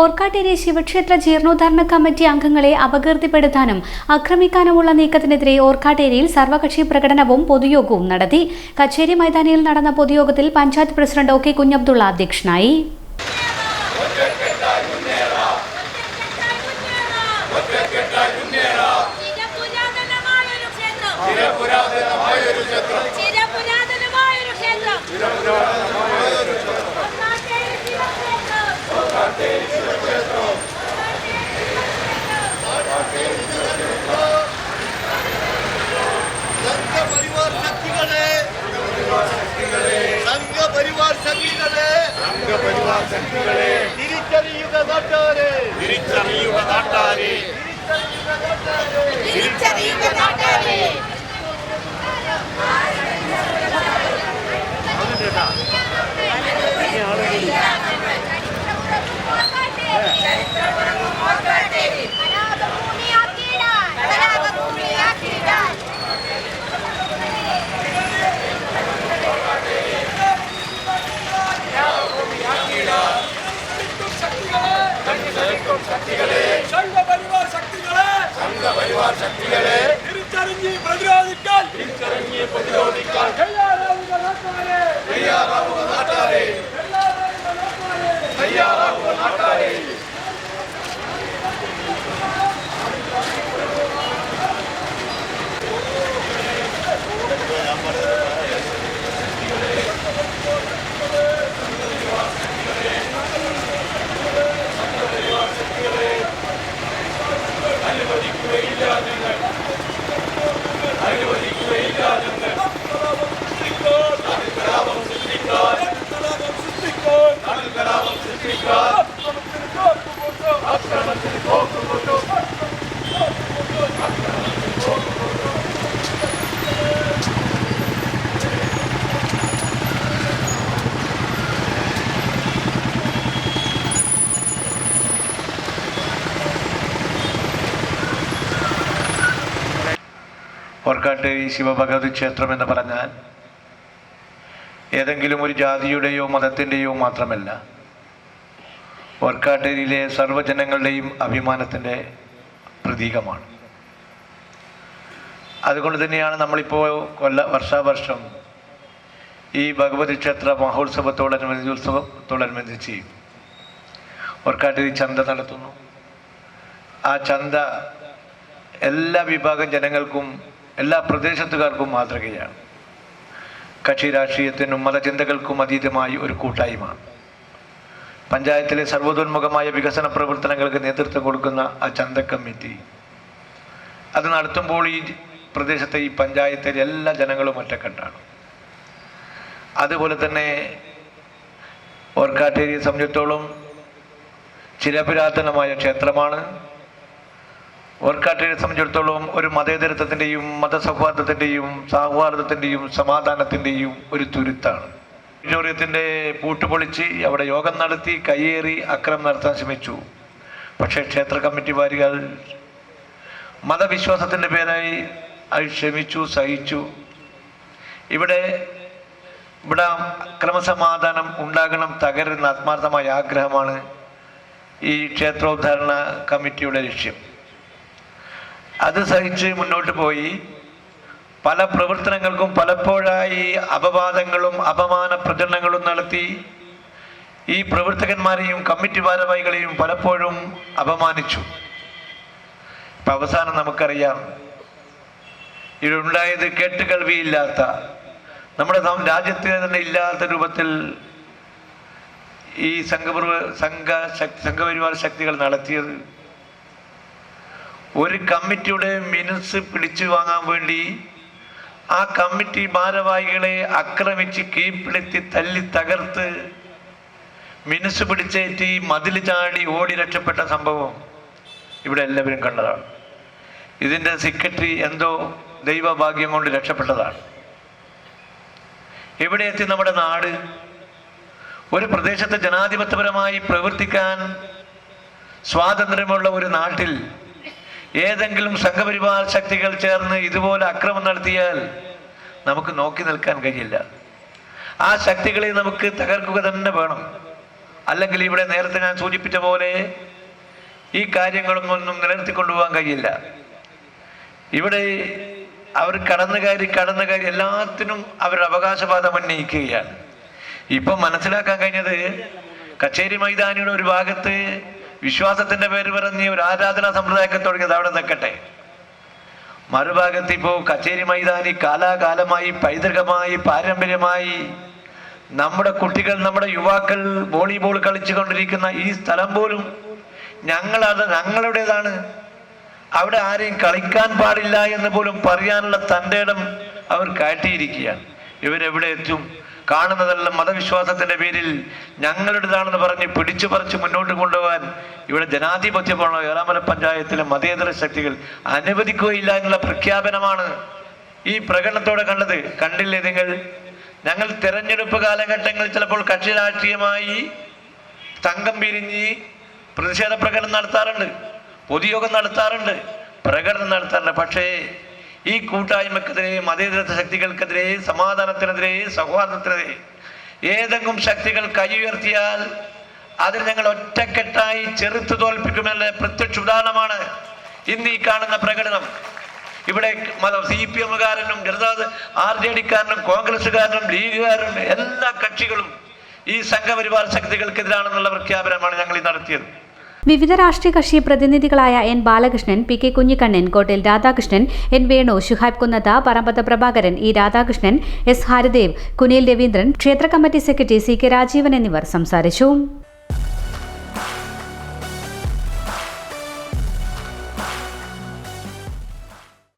Orkkatteri ശിവക്ഷേത്ര ജീർണോദ്ധാരണ committee അംഗങ്ങളെ അപകീർത്തിപ്പെടുത്താനും ആക്രമിക്കാനുമുള്ള നീക്കത്തിനെതിരെ ഓർക്കാട്ടേരിയിൽ സർവകക്ഷി പ്രകടനവും പൊതുയോഗവും നടത്തി. കച്ചേരി മൈതാനിയിൽ നടന്ന പൊതുയോഗത്തിൽ panchayat president O K Kunhabdulla അധ്യക്ഷനായി. ക്ഷേത്രം. ക്ഷേത്രം. நாட்டாரே திருச்செறிந்த நாட்டாரே സംഘപരിവാർ ശക്തികളെ തിരിച്ചറിഞ്ഞ് പ്രതിരോധിക്കാൻ തിരിച്ചറിഞ്ഞ് പ്രതിരോധിക്കാൻ തയ്യാറാവുക. ഓർക്കാട്ടേരി ശിവഭഗവതി ക്ഷേത്രം എന്ന് പറഞ്ഞാൽ ഏതെങ്കിലും ഒരു ജാതിയുടെയോ മതത്തിന്റെയോ മാത്രമല്ല ഓർക്കാട്ടേരിയിലെ സർവജനങ്ങളുടെയും അഭിമാനത്തിന്റെ പ്രതീകമാണ്. അതുകൊണ്ട് തന്നെയാണ് നമ്മളിപ്പോൾ കൊല്ല വർഷാവർഷം ഈ ഭഗവതി ക്ഷേത്ര മഹോത്സവത്തോടനുബന്ധിച്ച് ഉത്സവത്തോടനുബന്ധിച്ച് ഓർക്കാട്ടേരി ചന്ത നടത്തുന്നു. ആ ചന്ത എല്ലാ വിഭാഗം ജനങ്ങൾക്കും എല്ലാ പ്രദേശത്തുകാർക്കും മാതൃകയാണ്. കക്ഷി രാഷ്ട്രീയത്തിനും മതചിന്തകൾക്കും അതീതമായി ഒരു കൂട്ടായ്മ പഞ്ചായത്തിലെ സർവതോന്മുഖമായ വികസന പ്രവർത്തനങ്ങൾക്ക് നേതൃത്വം കൊടുക്കുന്ന ആ ചന്ത കമ്മിറ്റി അത് നടത്തുമ്പോൾ ഈ പ്രദേശത്തെ ഈ പഞ്ചായത്തിലെ എല്ലാ ജനങ്ങളും ഒറ്റക്കെട്ടാണ്. അതുപോലെ തന്നെ ഓർക്കാട്ടേരിയെ സംബന്ധിച്ചിടത്തോളം ചിരപുരാതനമായ ക്ഷേത്രമാണ്. ഓർക്കാട്ടിനെ സംബന്ധിച്ചിടത്തോളം ഒരു മതേതരത്വത്തിന്റെയും മതസൗഹാർദ്ദത്തിന്റെയും സൗഹാർദ്ദത്തിന്റെയും സമാധാനത്തിന്റെയും ഒരു തുരുത്താണ്. ഓഡിറ്റോറിയത്തിന്റെ പൂട്ടുപൊളിച്ച് അവിടെ യോഗം നടത്തി കയ്യേറി അക്രമം നടത്താൻ ശ്രമിച്ചു. പക്ഷേ ക്ഷേത്ര കമ്മിറ്റി വാരികൾ മതവിശ്വാസത്തിന്റെ പേരായി അത് ക്ഷമിച്ചു സഹിച്ചു. ഇവിടെ ഇവിടെ ക്രമസമാധാനം ഉണ്ടാകണം തകരുന്ന ആത്മാർത്ഥമായ ആഗ്രഹമാണ് ഈ ക്ഷേത്രോദ്ധാരണ കമ്മിറ്റിയുടെ ലക്ഷ്യം. അത് സഹിച്ച് മുന്നോട്ട് പോയി. പല പ്രവർത്തനങ്ങൾക്കും പലപ്പോഴായി അപവാദങ്ങളും അപമാന പ്രചരണങ്ങളും നടത്തി. ഈ പ്രവർത്തകന്മാരെയും കമ്മിറ്റി ഭാരവാഹികളെയും പലപ്പോഴും അപമാനിച്ചു. ഇപ്പം അവസാനം നമുക്കറിയാം ഇതുണ്ടായത് കേട്ടുകേൾവിയില്ലാത്ത നമ്മുടെ രാജ്യത്തിന് തന്നെ ഇല്ലാത്ത രൂപത്തിൽ ഈ സംഘപരിവ സംഘ സംഘപരിവാർ ശക്തികൾ നടത്തിയത് ഒരു കമ്മിറ്റിയുടെ മിനുസ് പിടിച്ചു വാങ്ങാൻ വേണ്ടി ആ കമ്മിറ്റി ഭാരവാഹികളെ ആക്രമിച്ച് കീഴ്പ്പെടുത്തി തല്ലി തകർത്ത് മിനിസ് പിടിച്ചേറ്റി മതിൽ ചാടി ഓടി രക്ഷപ്പെട്ട സംഭവം ഇവിടെ എല്ലാവരും കണ്ടതാണ്. ഇതിന്റെ സെക്രട്ടറി എന്തോ ദൈവഭാഗ്യം കൊണ്ട് രക്ഷപ്പെട്ടതാണ്. എവിടെ എത്തി നമ്മുടെ നാട്? ഒരു പ്രദേശത്ത് ജനാധിപത്യപരമായി പ്രവർത്തിക്കാൻ സ്വാതന്ത്ര്യമുള്ള ഒരു നാട്ടിൽ ഏതെങ്കിലും സംഘപരിവാർ ശക്തികൾ ചേർന്ന് ഇതുപോലെ അക്രമം നടത്തിയാൽ നമുക്ക് നോക്കി നിൽക്കാൻ കഴിയില്ല. ആ ശക്തികളെ നമുക്ക് തകർക്കുക തന്നെ വേണം. അല്ലെങ്കിൽ ഇവിടെ നേരത്തെ ഞാൻ സൂചിപ്പിച്ച പോലെ ഈ കാര്യങ്ങളൊന്നും നിലനിർത്തിക്കൊണ്ടുപോകാൻ കഴിയില്ല. ഇവിടെ അവർ കടന്നുകാരി കടന്നുകാരി എല്ലാത്തിനും അവർ അവകാശവാദം ഉന്നയിക്കുകയാണ്. ഇപ്പം മനസ്സിലാക്കാൻ കഴിഞ്ഞത് കച്ചേരി മൈതാനിയുടെ ഒരു ഭാഗത്ത് വിശ്വാസത്തിന്റെ പേര് പറഞ്ഞ് ഒരു ആരാധനാ സമ്പ്രദായമൊക്കെ തുടങ്ങിയത് അവിടെ നിൽക്കട്ടെ. മറുഭാഗത്ത് ഇപ്പോ കച്ചേരി മൈതാനി കാലാകാലമായി പൈതൃകമായി പാരമ്പര്യമായി നമ്മുടെ കുട്ടികൾ നമ്മുടെ യുവാക്കൾ വോളിബോൾ കളിച്ചുകൊണ്ടിരിക്കുന്ന ഈ സ്ഥലം പോലും ഞങ്ങളത് ഞങ്ങളുടേതാണ്. അവിടെ ആരെയും കളിക്കാൻ പാടില്ല എന്ന് പോലും പറയാനുള്ള തന്റെ ഇടം അവർ കാട്ടിയിരിക്കുകയാണ്. ഇവരെവിടെ എത്തും? കാണുന്നതെല്ലാം മതവിശ്വാസത്തിന്റെ പേരിൽ ഞങ്ങളുടേതാണെന്ന് പറഞ്ഞ് പിടിച്ചു പറിച്ച് മുന്നോട്ട് കൊണ്ടുപോകാൻ ഇവിടെ ജനാധിപത്യമുള്ള ഏറാമല പഞ്ചായത്തിലെ മതേതര ശക്തികൾ അനുവദിക്കുകയില്ല എന്നുള്ള പ്രഖ്യാപനമാണ് ഈ പ്രകടനത്തോടെ കണ്ടത്. കണ്ടില്ലേ നിങ്ങൾ? ഞങ്ങൾ തെരഞ്ഞെടുപ്പ് കാലഘട്ടങ്ങളിൽ ചിലപ്പോൾ കക്ഷി രാഷ്ട്രീയമായി തങ്കം പിരിഞ്ഞ് പ്രതിഷേധ പ്രകടനം നടത്താറുണ്ട് പൊതുയോഗം നടത്താറുണ്ട് പ്രകടനം നടത്താറുണ്ട്. പക്ഷേ ഈ കൂട്ടായ്മക്കെതിരെ മതേതര ശക്തികൾക്കെതിരെ സമാധാനത്തിനെതിരെ സൗഹാർദ്ദത്തിനെതിരെ ഏതെങ്കിലും ശക്തികൾ കൈ ഉയർത്തിയാൽ അതിന് ഞങ്ങൾ ഒറ്റക്കെട്ടായി ചെറുത്തു തോൽപ്പിക്കുമെന്ന പ്രത്യക്ഷ ഉദാഹരണമാണ് ഇന്ന് ഈ കാണുന്ന പ്രകടനം. ഇവിടെ സി പി എമ്മുകാരനും ജനതാ ആർ ജെ ഡിക്കാരനും കോൺഗ്രസ്സുകാരനും ലീഗുകാരനും എല്ലാ കക്ഷികളും ഈ സംഘപരിവാർ ശക്തികൾക്കെതിരാണെന്നുള്ള പ്രഖ്യാപനമാണ് ഞങ്ങൾ ഈ നടത്തിയത്. വിവിധ രാഷ്ട്രീയ കക്ഷി പ്രതിനിധികളായ N Balakrishnan P K Kunhikannan Kottayil Radhakrishnan N Venu Shuhab Kunnath Parambath Prabhakaran E Radhakrishnan S Haridev Kunil Raveendran ക്ഷേത്ര committee secretary C K Rajeevan എന്നിവർ സംസാരിച്ചു.